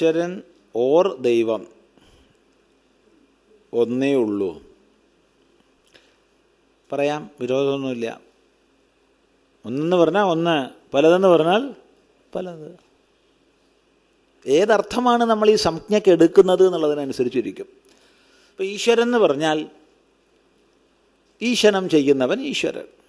ഈശ്വരൻ ഓർ ദൈവം? ഒന്നേ ഉള്ളൂ പറയാം വിരോധമൊന്നുമില്ല. ഒന്നെന്ന് പറഞ്ഞാൽ ഒന്ന് പലതെന്ന് പറഞ്ഞാൽ പലത്. ഏതർത്ഥമാണ് നമ്മൾ ഈ സംജ്ഞയ്ക്ക് എടുക്കുന്നത് എന്നുള്ളതിനനുസരിച്ചിരിക്കും. അപ്പോൾ ഈശ്വരൻ എന്ന് പറഞ്ഞാൽ ഈശ്വരം ചെയ്യുന്നവൻ ഈശ്വരൻ.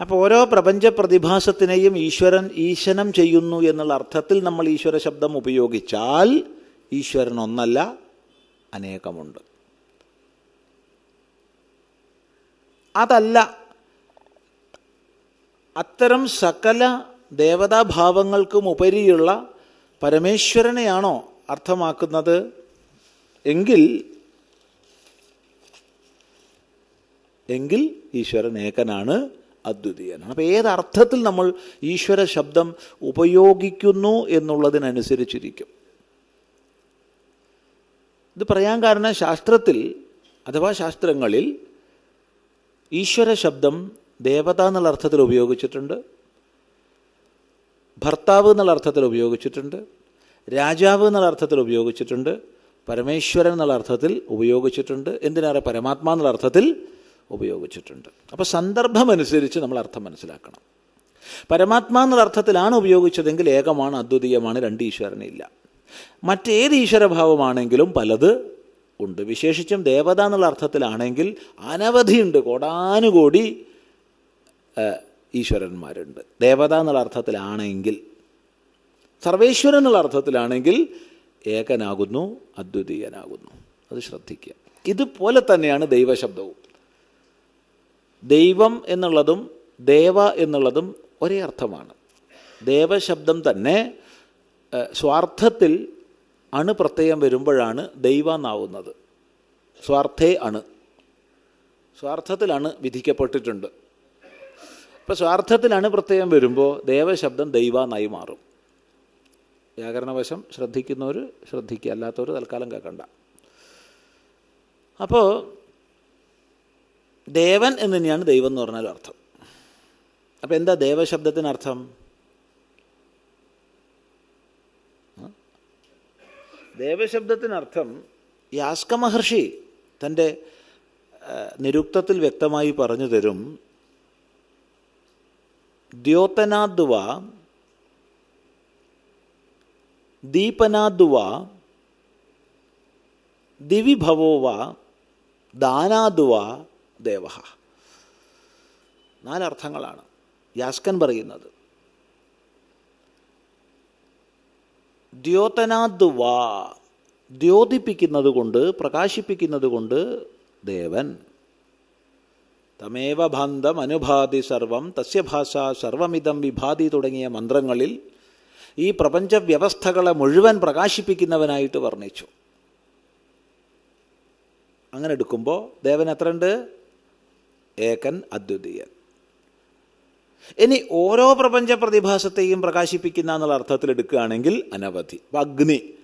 അപ്പോൾ ഓരോ പ്രപഞ്ച പ്രതിഭാസത്തിനെയും ഈശ്വരൻ ഈശനം ചെയ്യുന്നു എന്നുള്ള അർത്ഥത്തിൽ നമ്മൾ ഈശ്വര ശബ്ദം ഉപയോഗിച്ചാൽ ഈശ്വരൻ ഒന്നല്ല അനേകമുണ്ട്. അതല്ല അത്തരം സകല ദേവതാഭാവങ്ങൾക്കും ഉപരിയുള്ള പരമേശ്വരനെയാണോ അർത്ഥമാക്കുന്നത്? എങ്കിൽ എങ്കിൽ ഈശ്വരൻ ഏകനാണ്. അദ്വിതീയനാണ്. അപ്പോൾ ഏതർത്ഥത്തിൽ നമ്മൾ ഈശ്വര ശബ്ദം ഉപയോഗിക്കുന്നു എന്നുള്ളതിനനുസരിച്ചിരിക്കും. ഇത് പറയാൻ കാരണം ശാസ്ത്രത്തിൽ അഥവാ ശാസ്ത്രങ്ങളിൽ ഈശ്വര ശബ്ദം ദേവത എന്നുള്ള അർത്ഥത്തിൽ ഉപയോഗിച്ചിട്ടുണ്ട് ഭർത്താവ് എന്നുള്ള അർത്ഥത്തിൽ ഉപയോഗിച്ചിട്ടുണ്ട് രാജാവ് എന്നുള്ള അർത്ഥത്തിൽ ഉപയോഗിച്ചിട്ടുണ്ട് പരമേശ്വരൻ എന്നുള്ള അർത്ഥത്തിൽ ഉപയോഗിച്ചിട്ടുണ്ട് എന്തിനേറെ പരമാത്മാ എന്നുള്ള അർത്ഥത്തിൽ ഉപയോഗിച്ചിട്ടുണ്ട്. അപ്പോൾ സന്ദർഭമനുസരിച്ച് നമ്മൾ അർത്ഥം മനസ്സിലാക്കണം. പരമാത്മാ എന്നുള്ള അർത്ഥത്തിലാണ് ഉപയോഗിച്ചതെങ്കിൽ ഏകമാണ് അദ്വിതീയമാണ് രണ്ട് ഈശ്വരനില്ല മറ്റേത് ഈശ്വരഭാവമാണെങ്കിലും പലത് ഉണ്ട്. വിശേഷിച്ചും ദേവത എന്നുള്ള അർത്ഥത്തിലാണെങ്കിൽ അനവധിയുണ്ട് കോടാനുകോടി ഈശ്വരന്മാരുണ്ട്. ദേവത എന്നുള്ള അർത്ഥത്തിലാണെങ്കിൽ സർവേശ്വരൻ എന്നുള്ള അർത്ഥത്തിലാണെങ്കിൽ ഏകനാകുന്നു അദ്വിതീയനാകുന്നു. അത് ശ്രദ്ധിക്കുക. ഇതുപോലെ തന്നെയാണ് ദൈവശബ്ദവും. ദൈവം എന്നുള്ളതും ദേവ എന്നുള്ളതും ഒരേ അർത്ഥമാണ്. ദേവശബ്ദം തന്നെ സ്വാർത്ഥത്തിൽ അണു പ്രത്യയം വരുമ്പോഴാണ് ദൈവ എന്നാവുന്നത് സ്വാർത്ഥേ അണു. സ്വാർത്ഥത്തിലാണ് വിധിക്കപ്പെട്ടിട്ടുണ്ട്. അപ്പോൾ സ്വാർത്ഥത്തിലാണ് പ്രത്യയം വരുമ്പോൾ ദേവശബ്ദം ദൈവ എന്നായി മാറും. വ്യാകരണവശം ശ്രദ്ധിക്കുന്നവർ ശ്രദ്ധിക്കുക അല്ലാത്തവർ തൽക്കാലം കേൾക്കണ്ട. അപ്പോൾ ദേവൻ എന്ന് തന്നെയാണ് ദൈവം എന്ന് പറഞ്ഞാലും അർത്ഥം അപ്പം എന്താ ദേവശബ്ദത്തിനർത്ഥം? ദേവശബ്ദത്തിനർത്ഥം യാസ്ക മഹർഷി തന്റെ നിരുക്തത്തിൽ വ്യക്തമായി പറഞ്ഞു തരും ദ്യോതനാദ്വ ദീപനാദ്വ ദിവിഭവോ വ ദാനാദ്വ ദേവ നാലർത്ഥങ്ങളാണ്. യാസ്കൻ പറയുന്നത്. ദ്യോതനാദ്വാ ദ്യോതിപ്പിക്കുന്നത് കൊണ്ട് പ്രകാശിപ്പിക്കുന്നത് കൊണ്ട് ദേവൻ. തമേവ ബന്ധം അനുഭാതി സർവം തസ്യ ഭാഷ സർവമിതം വിഭാതി തുടങ്ങിയ മന്ത്രങ്ങളിൽ ഈ പ്രപഞ്ച വ്യവസ്ഥകളെ മുഴുവൻ പ്രകാശിപ്പിക്കുന്നവനായിട്ട് വർണിച്ചു. അങ്ങനെ എടുക്കുമ്പോൾ ദേവൻ എത്രയുണ്ട്? ഏകൻ അദ്വിതീയൻ. ഇനി ഓരോ പ്രപഞ്ച പ്രതിഭാസത്തെയും പ്രകാശിപ്പിക്കുന്ന എന്നുള്ള അർത്ഥത്തിൽ എടുക്കുകയാണെങ്കിൽ അനവധി. അപ്പം അഗ്നി.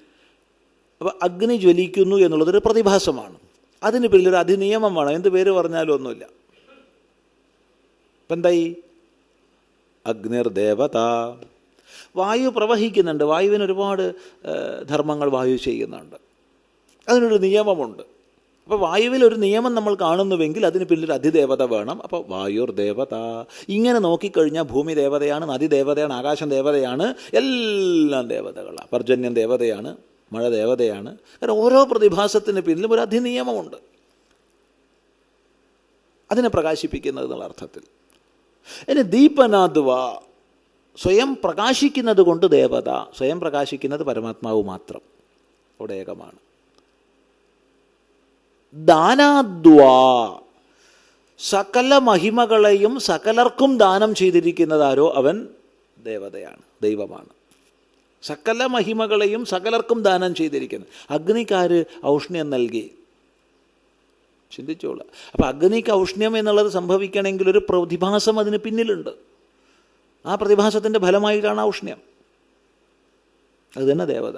അപ്പം അഗ്നി ജ്വലിക്കുന്നു എന്നുള്ളതൊരു പ്രതിഭാസമാണ്. അതിന് പിന്നിൽ ഒരു അധിനിയമം വേണം. എന്ത് പേര് പറഞ്ഞാലും ഒന്നുമില്ല. ഇപ്പം എന്തായി? അഗ്നിർദേവത. വായു പ്രവഹിക്കുന്നുണ്ട്. വായുവിന് ഒരുപാട് ധർമ്മങ്ങൾ വായു ചെയ്യുന്നുണ്ട്. അതിനൊരു നിയമമുണ്ട്. അപ്പോൾ വായുവിൽ ഒരു നിയമം നമ്മൾ കാണുന്നുവെങ്കിൽ അതിന് പിന്നിൽ അതിദേവത വേണം. അപ്പോൾ വായുർ ദേവത ഇങ്ങനെ നോക്കിക്കഴിഞ്ഞാൽ ഭൂമി ദേവതയാണ് നദി ദേവതയാണ് ആകാശം ദേവതയാണ് എല്ലാം ദേവതകളാണ് പർജന്യം ദേവതയാണ് മഴ ദേവതയാണ്. കാരണം ഓരോ പ്രതിഭാസത്തിന് പിന്നിലും ഒരു അധിനിയമമുണ്ട്. അതിനെ പ്രകാശിപ്പിക്കുന്നത് എന്നുള്ള അർത്ഥത്തിൽ. ഇനി ദീപനാദ്വ സ്വയം പ്രകാശിക്കുന്നത് കൊണ്ട് ദേവത സ്വയം പ്രകാശിക്കുന്നത് പരമാത്മാവ് മാത്രം. അവിടെ ഏകമാണ് ദാനാദ്വാ. സകല മഹിമകളെയും സകലർക്കും ദാനം ചെയ്തിരിക്കുന്നതാരോ അവൻ ദേവതയാണ് ദൈവമാണ്. സകല മഹിമകളെയും സകലർക്കും ദാനം ചെയ്തിരിക്കുന്നത് അഗ്നിക്കാര് ഔഷ്ണ്യം നൽകി. ചിന്തിച്ചോളൂ. അപ്പം അഗ്നിക്ക് ഔഷ്ണ്യം എന്നുള്ളത് സംഭവിക്കണമെങ്കിൽ ഒരു പ്രതിഭാസം അതിന് പിന്നിലുണ്ട്. ആ പ്രതിഭാസത്തിന്റെ ഫലമായിട്ടാണ് ഔഷ്ണ്യം. അത് തന്നെ ദേവത.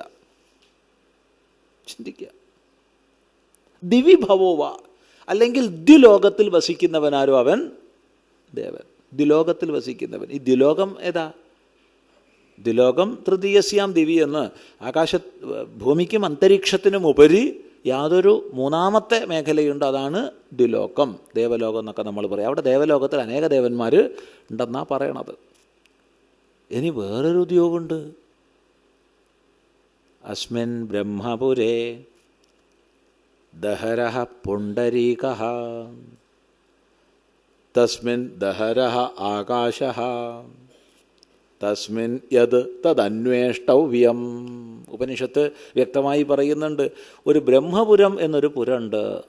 ചിന്തിക്കുക. ദിവിഭവോവ അല്ലെങ്കിൽ ദ്വിലോകത്തിൽ വസിക്കുന്നവനാരോ അവൻ? ദേവൻ. ദ്വിലോകത്തിൽ വസിക്കുന്നവൻ. ഈ ദ്വിലോകം ഏതാ? ദ്വിലോകം തൃതീയസ്യാം ദിവി എന്ന് ആകാശ ഭൂമിക്കും അന്തരീക്ഷത്തിനും ഉപരി യാതൊരു മൂന്നാമത്തെ മേഖലയുണ്ട്. അതാണ് ദ്വിലോകം. ദേവലോകം എന്നൊക്കെ നമ്മൾ പറയും. അവിടെ ദേവലോകത്തിൽ അനേക ദേവന്മാർ ഉണ്ടെന്നാണ് പറയണത്. ഇനി വേറൊരു ഉദ്യോഗമുണ്ട്. അസ്മിൻ ബ്രഹ്മപുരേ ദഹര പുണ്ടരീക തസ്മിൻ ദഹര ആകാശ തസ്മിൻ യത് തദന്വേഷ്ടവ്യം ഉപനിഷത്ത് വ്യക്തമായി പറയുന്നുണ്ട് ഒരു ബ്രഹ്മപുരം എന്നൊരു പുരമുണ്ട്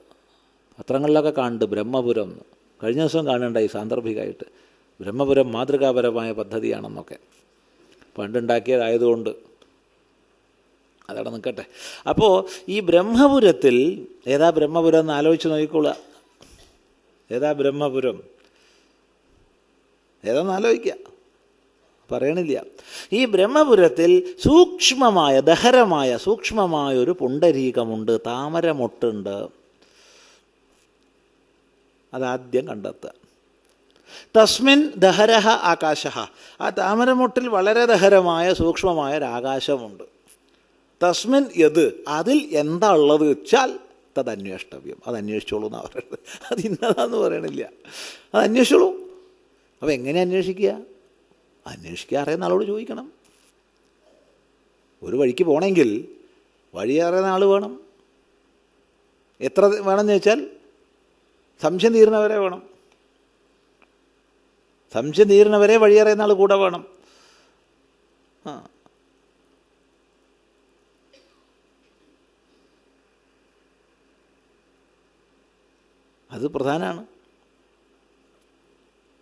പത്രങ്ങളിലൊക്കെ കാണുന്നുണ്ട് ബ്രഹ്മപുരം. കഴിഞ്ഞ ദിവസം കാണുന്നുണ്ടായി സാന്ദർഭികമായിട്ട്. ബ്രഹ്മപുരം മാതൃകാപരമായ പദ്ധതിയാണെന്നൊക്കെ. പണ്ടുണ്ടാക്കിയതായതുകൊണ്ട് അതവിടെ നിൽക്കട്ടെ. അപ്പോൾ ഈ ബ്രഹ്മപുരത്തിൽ ഏതാ ബ്രഹ്മപുരം എന്ന് ആലോചിച്ച് നോക്കിക്കൊള്ളുക ഏതാ ബ്രഹ്മപുരം? ഏതാന്ന് ആലോചിക്കുക പറയണില്ല. ഈ ബ്രഹ്മപുരത്തിൽ സൂക്ഷ്മമായ ദഹരമായ സൂക്ഷ്മമായ ഒരു പുണ്ടരീകമുണ്ട് താമരമൊട്ടുണ്ട്. അതാദ്യം കണ്ടെത്തുക. തസ്മിൻ ദഹരഹ ആകാശ ആ താമരമൊട്ടിൽ വളരെ ദഹരമായ സൂക്ഷ്മമായ ഒരു ആകാശമുണ്ട്. തസ്മിൻ യത് അതിൽ എന്താ ഉള്ളത് വെച്ചാൽ തത് അന്വേഷ്ടവ്യം അത് അന്വേഷിച്ചോളൂ എന്നാണ് പറയുന്നത്. അത് ഇന്നതാന്ന് പറയണില്ല. അത് അന്വേഷിച്ചോളൂ. അപ്പോൾ എങ്ങനെ അന്വേഷിക്കുക? അന്വേഷിക്കുക അറിയുന്ന ആളോട് ചോദിക്കണം. ഒരു വഴിക്ക് പോകണമെങ്കിൽ വഴി അറിയുന്ന ആൾ വേണം. എത്ര വേണമെന്ന് വെച്ചാൽ സംശയം തീരുന്നവരെ വേണം. സംശയം തീരുന്നവരെ വഴി അറിയുന്ന ആൾ കൂടെ വേണം. ആ. അത് പ്രധാനമാണ്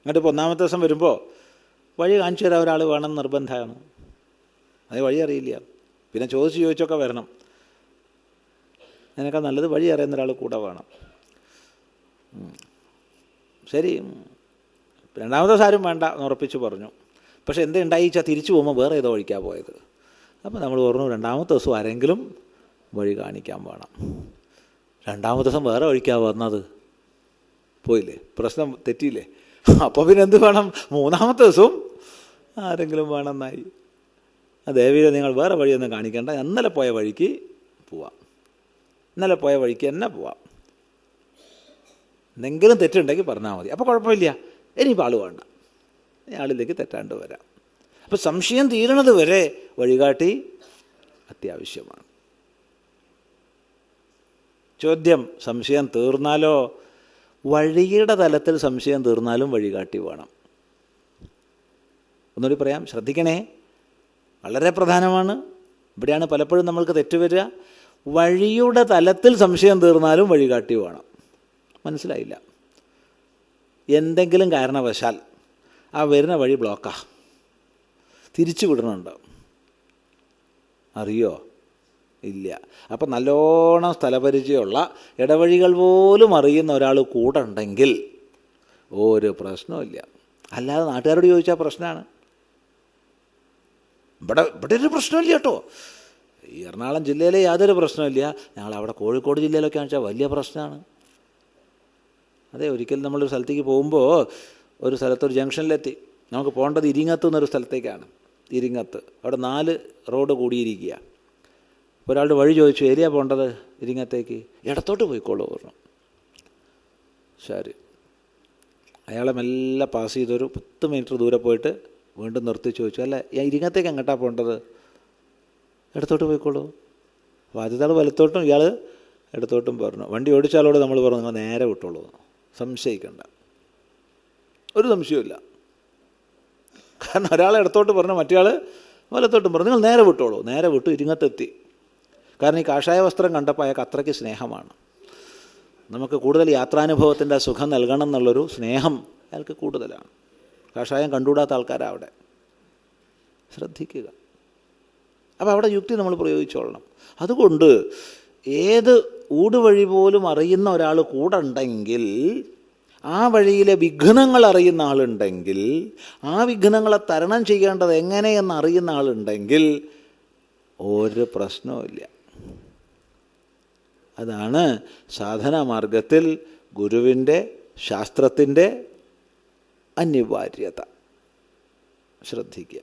എന്നിട്ട് ഇപ്പോൾ ഒന്നാമത്തെ ദിവസം വരുമ്പോൾ വഴി കാണിച്ചു തരാൻ ഒരാൾ വേണം നിർബന്ധമാണ്. അത് വഴി അറിയില്ല. പിന്നെ ചോദിച്ച് ചോദിച്ചൊക്കെ വരണം. അതിനേക്കാൾ നല്ലത് വഴി അറിയുന്ന ഒരാൾ കൂടെ വേണം. ശരി. രണ്ടാമത്തെ സാരും വേണ്ട എന്ന് ഉറപ്പിച്ച് പറഞ്ഞു. പക്ഷെ എന്ത് ഉണ്ടായിച്ചാൽ തിരിച്ചു പോകുമ്പോൾ വേറെ ഏതോ വഴിക്കാൻ പോയത്. അപ്പോൾ നമ്മൾ പറഞ്ഞു രണ്ടാമത്തെ ദിവസം ആരെങ്കിലും വഴി കാണിക്കാൻ വേണം. രണ്ടാമത്തെ ദിവസം വേറെ വഴിക്കാൻ വന്നത്? പോയില്ലേ? പ്രശ്നം തെറ്റിയില്ലേ? അപ്പോൾ പിന്നെ എന്ത് വേണം? മൂന്നാമത്തെ ദിവസവും ആരെങ്കിലും വേണമെന്നായി ദേവിയെ നിങ്ങൾ വേറെ വഴിയൊന്നും കാണിക്കേണ്ട. ഇന്നലെ പോയ വഴിക്ക് പോവാം. ഇന്നലെ പോയ വഴിക്ക് തന്നെ പോവാം. എന്തെങ്കിലും തെറ്റുണ്ടെങ്കിൽ പറഞ്ഞാൽ മതി. അപ്പോൾ കുഴപ്പമില്ല. ഇനിയിപ്പോൾ ആൾ വേണ്ട. ആളിലേക്ക് തെറ്റാണ്ട് വരാം. അപ്പോൾ സംശയം തീരണത് വരെ വഴികാട്ടി അത്യാവശ്യമാണ്. ചോദ്യം സംശയം തീർന്നാലോ? വഴിയുടെ തലത്തിൽ സംശയം തീർന്നാലും വഴികാട്ടി വേണം. ഒന്നുകൂടി പറയാം ശ്രദ്ധിക്കണേ. വളരെ പ്രധാനമാണ്. ഇവിടെയാണ് പലപ്പോഴും നമ്മൾക്ക് തെറ്റുവരിക വഴിയുടെ തലത്തിൽ സംശയം തീർന്നാലും വഴികാട്ടി വേണം. മനസ്സിലായില്ല. എന്തെങ്കിലും കാരണവശാൽ ആ വരുന്ന വഴി ബ്ലോക്കാ തിരിച്ചു വിടണുണ്ട്. അറിയോ? ഇല്ല. അപ്പം നല്ലോണം സ്ഥലപരിചയമുള്ള ഇടവഴികൾ പോലും അറിയുന്ന ഒരാൾ കൂടെ ഉണ്ടെങ്കിൽ ഒരു പ്രശ്നമില്ല അല്ലാതെ നാട്ടുകാരോട് ചോദിച്ചാൽ പ്രശ്നമാണ് ഇവിടെ ഇവിടെ ഒരു പ്രശ്നമില്ല കേട്ടോ. ഈ എറണാകുളം ജില്ലയിലെ യാതൊരു പ്രശ്നമില്ല ഞങ്ങൾ അവിടെ കോഴിക്കോട് ജില്ലയിലൊക്കെ വെച്ചാൽ വലിയ പ്രശ്നമാണ് അതെ ഒരിക്കലും നമ്മളൊരു സ്ഥലത്തേക്ക് പോകുമ്പോൾ ഒരു സ്ഥലത്തൊരു ജംഗ്ഷനിലെത്തി. നമുക്ക് പോകേണ്ടത് ഇരിങ്ങത്ത് എന്നൊരു സ്ഥലത്തേക്കാണ്. ഇരിങ്ങത്ത്. അവിടെ നാല് റോഡ് കൂടിയിരിക്കുക ഒരാളുടെ വഴി ചോദിച്ചു ഏരിയ പോകേണ്ടത് ഇരിങ്ങത്തേക്ക്? ഇടത്തോട്ട് പോയിക്കോളൂ പറഞ്ഞു. ശരി. അയാളെ മെല്ലെ പാസ് ചെയ്തൊരു പത്ത് മീറ്റർ ദൂരെ പോയിട്ട് വീണ്ടും നിർത്തി ചോദിച്ചു അല്ല ഞാൻ ഇരിങ്ങത്തേക്ക് എങ്ങോട്ടാണ് പോകേണ്ടത് ഇടത്തോട്ട് പോയിക്കോളൂ. അപ്പോൾ ആദ്യത്തെ ആൾ വലത്തോട്ടും ഇയാൾ ഇടത്തോട്ടും പറഞ്ഞു. വണ്ടി ഓടിച്ചാലോട് നമ്മൾ പറഞ്ഞു നിങ്ങൾ നേരെ വിട്ടോളൂ. സംശയിക്കണ്ട. ഒരു സംശയമില്ല കാരണം ഒരാൾ ഇടത്തോട്ട് പറഞ്ഞു മറ്റേയാൾ വലത്തോട്ടും പറഞ്ഞു നിങ്ങൾ നേരെ വിട്ടോളൂ നേരെ വിട്ടു ഇരിങ്ങത്തെത്തി. കാരണം ഈ കാഷായ വസ്ത്രം കണ്ടപ്പോൾ അയാൾക്ക് അത്രയ്ക്ക് സ്നേഹമാണ്. നമുക്ക് കൂടുതൽ യാത്രാനുഭവത്തിന്റെ സുഖം നൽകണം എന്നുള്ളൊരു സ്നേഹം അയാൾക്ക് കൂടുതലാണ്. കാഷായം കണ്ടുകൂടാത്ത ആൾക്കാരാണ് അവിടെ. ശ്രദ്ധിക്കുക. അപ്പോൾ അവിടെ യുക്തി നമ്മൾ പ്രയോഗിച്ചോളണം. അതുകൊണ്ട് ഏത് ഊടുവഴി പോലും അറിയുന്ന ഒരാൾ കൂടെ ഉണ്ടെങ്കിൽ ആ വഴിയിലെ വിഘ്നങ്ങൾ അറിയുന്ന ആളുണ്ടെങ്കിൽ ആ വിഘ്നങ്ങളെ തരണം ചെയ്യേണ്ടത് എങ്ങനെയെന്ന് അറിയുന്ന ആളുണ്ടെങ്കിൽ ഒരു പ്രശ്നവുമില്ല. അതാണ് സാധനമാർഗത്തിൽ ഗുരുവിന്റെ ശാസ്ത്രത്തിന്റെ അനിവാര്യത. ശ്രദ്ധിക്കുക.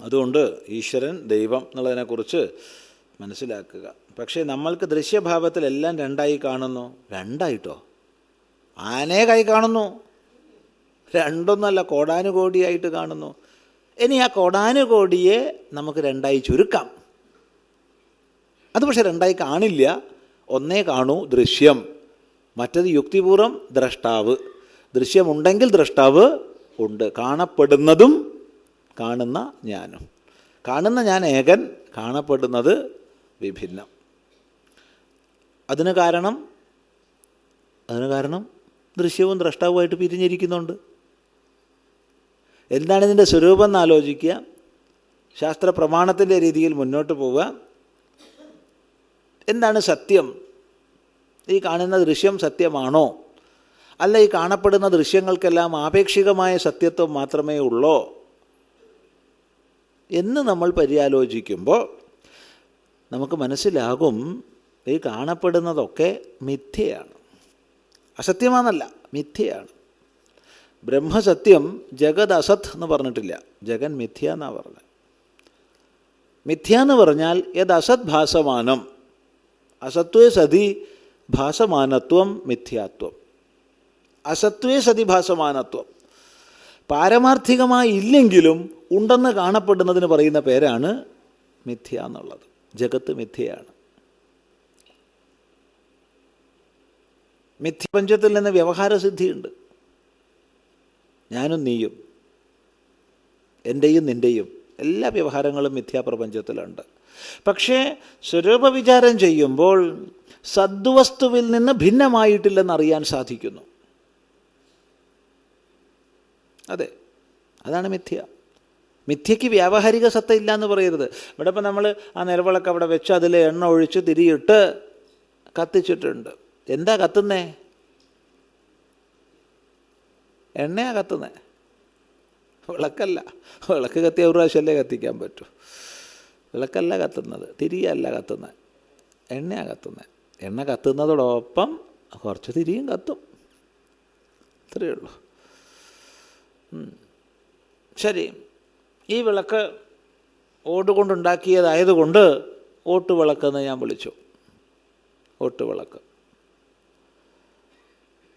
അതുകൊണ്ട് ഈശ്വരൻ ദൈവം എന്നുള്ളതിനെക്കുറിച്ച് മനസ്സിലാക്കുക. പക്ഷേ നമ്മൾക്ക് ദൃശ്യഭാവത്തിൽ എല്ലാം രണ്ടായി കാണുന്നു. രണ്ടായിട്ടോ? ആനയെ കൈ കാണുന്നു. രണ്ടൊന്നല്ല കോടാനുകോടിയായിട്ട് കാണുന്നു. ഇനി ആ കോടാനുകോടിയെ നമുക്ക് രണ്ടായി ചുരുക്കാം. അത് പക്ഷെ രണ്ടായി കാണില്ല. ഒന്നേ കാണൂ ദൃശ്യം. മറ്റത് യുക്തിപൂർവം ദ്രഷ്ടാവ്. ദൃശ്യമുണ്ടെങ്കിൽ ദ്രഷ്ടാവ് ഉണ്ട്. കാണപ്പെടുന്നതും കാണുന്ന ഞാനും. കാണുന്ന ഞാൻ ഏകൻ കാണപ്പെടുന്നത് വിഭിന്നം. അതിന് കാരണം അതിന് കാരണം ദൃശ്യവും ദ്രഷ്ടാവുമായിട്ട് പിരിഞ്ഞിരിക്കുന്നുണ്ട്. എന്താണ് ഇതിന്റെ സ്വരൂപം എന്ന് ആലോചിക്കുക. ശാസ്ത്ര പ്രമാണത്തിന്റെ രീതിയിൽ മുന്നോട്ട് പോവുക. എന്താണ് സത്യം? ഈ കാണുന്ന ദൃശ്യം സത്യമാണോ? അല്ല ഈ കാണപ്പെടുന്ന ദൃശ്യങ്ങൾക്കെല്ലാം ആപേക്ഷികമായ സത്യത്വം മാത്രമേ ഉള്ളോ? എന്ന് നമ്മൾ പര്യാലോചിക്കുമ്പോൾ നമുക്ക് മനസ്സിലാകും ഈ കാണപ്പെടുന്നതൊക്കെ മിഥ്യയാണ്. അസത്യമാണെന്നല്ല മിഥ്യയാണ്. ബ്രഹ്മസത്യം ജഗത് അസത് എന്ന് പറഞ്ഞിട്ടില്ല. ജഗൻ മിഥ്യ എന്നാണ് പറഞ്ഞത് മിഥ്യ എന്ന് പറഞ്ഞാൽ യത് അസത് ഭാസമാനം. അസത്വേ സതി ഭാസമാനത്വം മിഥ്യാത്വം. അസത്വേ സതി ഭാസമാനത്വം. പാരമാർത്ഥികമായി ഇല്ലെങ്കിലും ഉണ്ടെന്ന് കാണപ്പെടുന്നതിന് പറയുന്ന പേരാണ് മിഥ്യ എന്നുള്ളത്. ജഗത്ത് മിഥ്യയാണ്. മിഥ്യപഞ്ചത്തിൽ നിന്ന് വ്യവഹാരസിദ്ധിയുണ്ട് ഞാനും നീയും എന്റെയും നിന്റെയും എല്ലാ വ്യവഹാരങ്ങളും മിഥ്യാപ്രപഞ്ചത്തിലുണ്ട്. പക്ഷേ സ്വരൂപ വിചാരം ചെയ്യുമ്പോൾ സദ്വസ്തുവിൽ നിന്ന് ഭിന്നമായിട്ടില്ലെന്ന് അറിയാൻ സാധിക്കുന്നു. അതെ അതാണ് മിഥ്യ. മിഥ്യയ്ക്ക് വ്യാവഹാരിക സത്ത ഇല്ല എന്ന് പറയരുത്. ഇവിടെ ഇപ്പം നമ്മൾ ആ നിലവിളക്ക് അവിടെ വെച്ച് അതിൽ എണ്ണ ഒഴിച്ച് തിരിയിട്ട് കത്തിച്ചിട്ടുണ്ട്. എന്താ കത്തുന്നേ? എണ്ണയാ കത്തുന്നത് വിളക്കല്ല. വിളക്ക് കത്തിയ ഒരു പ്രാവശ്യമല്ലേ കത്തിക്കാൻ പറ്റൂ. വിളക്കല്ല കത്തുന്നത് തിരിയല്ല കത്തുന്നത് എണ്ണയാണ് കത്തുന്നത് എണ്ണ കത്തുന്നതോടൊപ്പം കുറച്ച് തിരിയും കത്തും. അത്രയേ ഉള്ളൂ. ശരി. ഈ വിളക്ക് ഓട്ടുകൊണ്ടുണ്ടാക്കിയതായതുകൊണ്ട് ഓട്ടുവിളക്ക് എന്ന് ഞാൻ വിളിച്ചു. ഓട്ടുവിളക്ക്.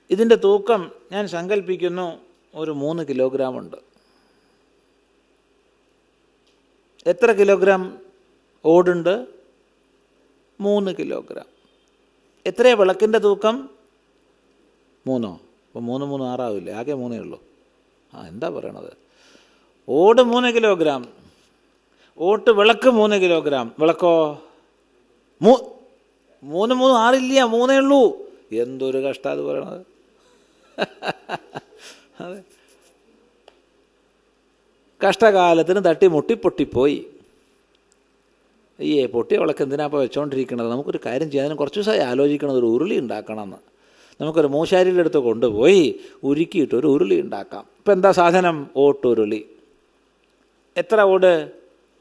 ഇതിന്റെ തൂക്കം ഞാൻ സങ്കല്പിക്കുന്നു ഒരു മൂന്ന് കിലോഗ്രാം ഉണ്ട്. എത്ര കിലോഗ്രാം ഓടുണ്ട്? മൂന്ന് കിലോഗ്രാം. എത്രയാ വിളക്കിന്റെ തൂക്കം? മൂന്നോ? അപ്പോൾ മൂന്ന് മൂന്ന് ആറാവില്ലേ? ആകെ മൂന്നേ ഉള്ളൂ. ആ എന്താ പറയണത്? ഓട് മൂന്ന് കിലോഗ്രാം. ഓട്ട് വിളക്ക് മൂന്ന് കിലോഗ്രാം. വിളക്കോ? മൂ മൂന്ന് മൂന്ന് ആറില്ല മൂന്നേ ഉള്ളൂ. എന്തൊരു കഷ്ടം അത് പറയണത്. അതെ. കഷ്ടകാലത്തിന് തട്ടി മുട്ടി പൊട്ടിപ്പോയി അയ്യേ പൊട്ടി വിളക്ക് എന്തിനാ ഇപ്പോൾ വെച്ചോണ്ടിരിക്കണത്? നമുക്കൊരു കാര്യം ചെയ്യാൻ കുറച്ച് ദിവസമായി ആലോചിക്കണത് ഒരു ഉരുളി ഉണ്ടാക്കണമെന്ന്. നമുക്കൊരു മൂശാരിയുടെ അടുത്ത് കൊണ്ടുപോയി ഉരുക്കിയിട്ട് ഒരു ഉരുളി ഉണ്ടാക്കാം. ഇപ്പം എന്താ സാധനം? ഓട്ടുരുളി. എത്ര ഓട്?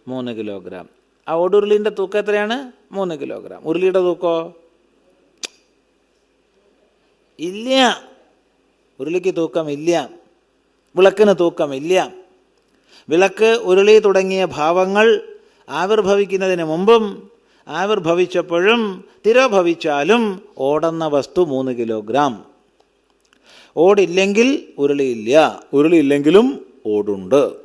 മൂന്ന് കിലോഗ്രാം. ആ ഓടുരുളിന്റെ തൂക്കം എത്രയാണ്? മൂന്ന് കിലോഗ്രാം. ഉരുളിയുടെ തൂക്കോ? ഇല്ല. ഉരുളിക്ക് തൂക്കമില്ല വിളക്കിന് തൂക്കമില്ല വിളക്ക് ഉരുളി തുടങ്ങിയ ഭാവങ്ങൾ ആവിർഭവിക്കുന്നതിന് മുമ്പും ആവിർഭവിച്ചപ്പോഴും തിരോഭവിച്ചാലും ഓടുന്ന വസ്തു മൂന്ന് കിലോഗ്രാം. ഓടില്ലെങ്കിൽ ഉരുളിയില്ല ഉരുളിയില്ലെങ്കിലും ഓടുണ്ട്.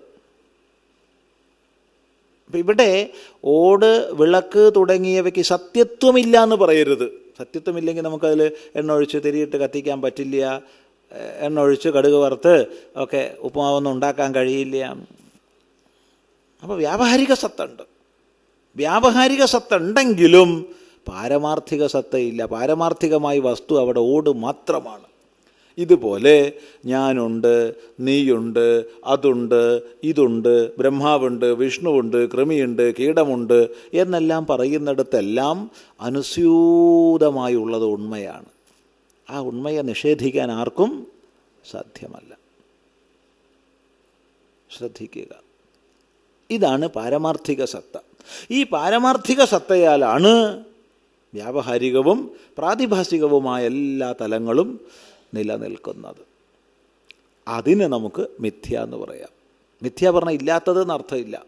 ഇവിടെ ഓട് വിളക്ക് തുടങ്ങിയവയ്ക്ക് സത്യത്വമില്ല എന്ന് പറയരുത്. സത്യത്വമില്ലെങ്കിൽ നമുക്കതിൽ എണ്ണ ഒഴിച്ച് തിരിയിട്ട് കത്തിക്കാൻ പറ്റില്ല. എണ്ണ ഒഴിച്ച് കടുക് വറുത്ത് ഒക്കെ ഉപ്പുമാവൊന്നും ഉണ്ടാക്കാൻ കഴിയില്ല. അപ്പോൾ വ്യാവഹാരിക സത്തുണ്ട്. വ്യാവഹാരിക സത്ത ഉണ്ടെങ്കിലും പാരമാർത്ഥിക സത്തയില്ല പാരമാർത്ഥികമായി വസ്തു അവിടെ ഓട് മാത്രമാണ്. ഇതുപോലെ ഞാനുണ്ട് നീയുണ്ട് അതുണ്ട് ഇതുണ്ട് ബ്രഹ്മാവുണ്ട് വിഷ്ണുവുണ്ട് കൃമിയുണ്ട് കീടമുണ്ട് എന്നെല്ലാം പറയുന്നിടത്തെല്ലാം അനുസ്യൂതമായുള്ളത് ഉണ്മയാണ്. ആ ഉണ്മയെ നിഷേധിക്കാൻ ആർക്കും സാധ്യമല്ല. ശ്രദ്ധിക്കുക. ഇതാണ് പാരമാർത്ഥിക സത്ത. ഈ പാരമാർത്ഥിക സത്തയാലാണ് വ്യാവഹാരികവും പ്രാതിഭാസികവുമായ എല്ലാ തലങ്ങളും നിലനിൽക്കുന്നത്. അതിന് നമുക്ക് മിഥ്യ എന്ന് പറയാം. മിഥ്യ പറഞ്ഞാൽ ഇല്ലാത്തതെന്ന് അർത്ഥമില്ല.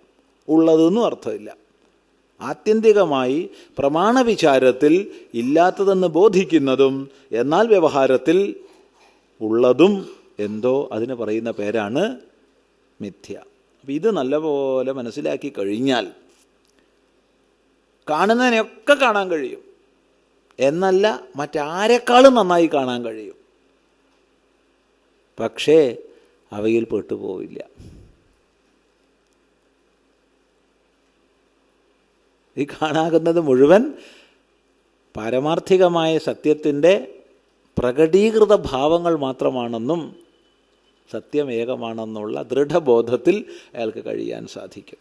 ഉള്ളതെന്നും അർത്ഥമില്ല. ആത്യന്തികമായി പ്രമാണവിചാരത്തിൽ ഇല്ലാത്തതെന്ന് ബോധിക്കുന്നതും എന്നാൽ വ്യവഹാരത്തിൽ ഉള്ളതും എന്തോ അതിന് പറയുന്ന പേരാണ് മിഥ്യ. അപ്പം ഇത് നല്ലപോലെ മനസ്സിലാക്കി കഴിഞ്ഞാൽ കാണുന്നതിനെയൊക്കെ കാണാൻ കഴിയും. എന്നല്ല മറ്റാരെക്കാളും നന്നായി കാണാൻ കഴിയും. പക്ഷേ അവയിൽ പെട്ടുപോവില്ല. ഈ കാണാകുന്നത് മുഴുവൻ പാരമാർത്ഥികമായ സത്യത്തിന്റെ പ്രകടീകൃത ഭാവങ്ങൾ മാത്രമാണെന്നും സത്യം ഏകമാണെന്നുള്ള ദൃഢബോധത്തിൽ അയാൾക്ക് കഴിയാൻ സാധിക്കും.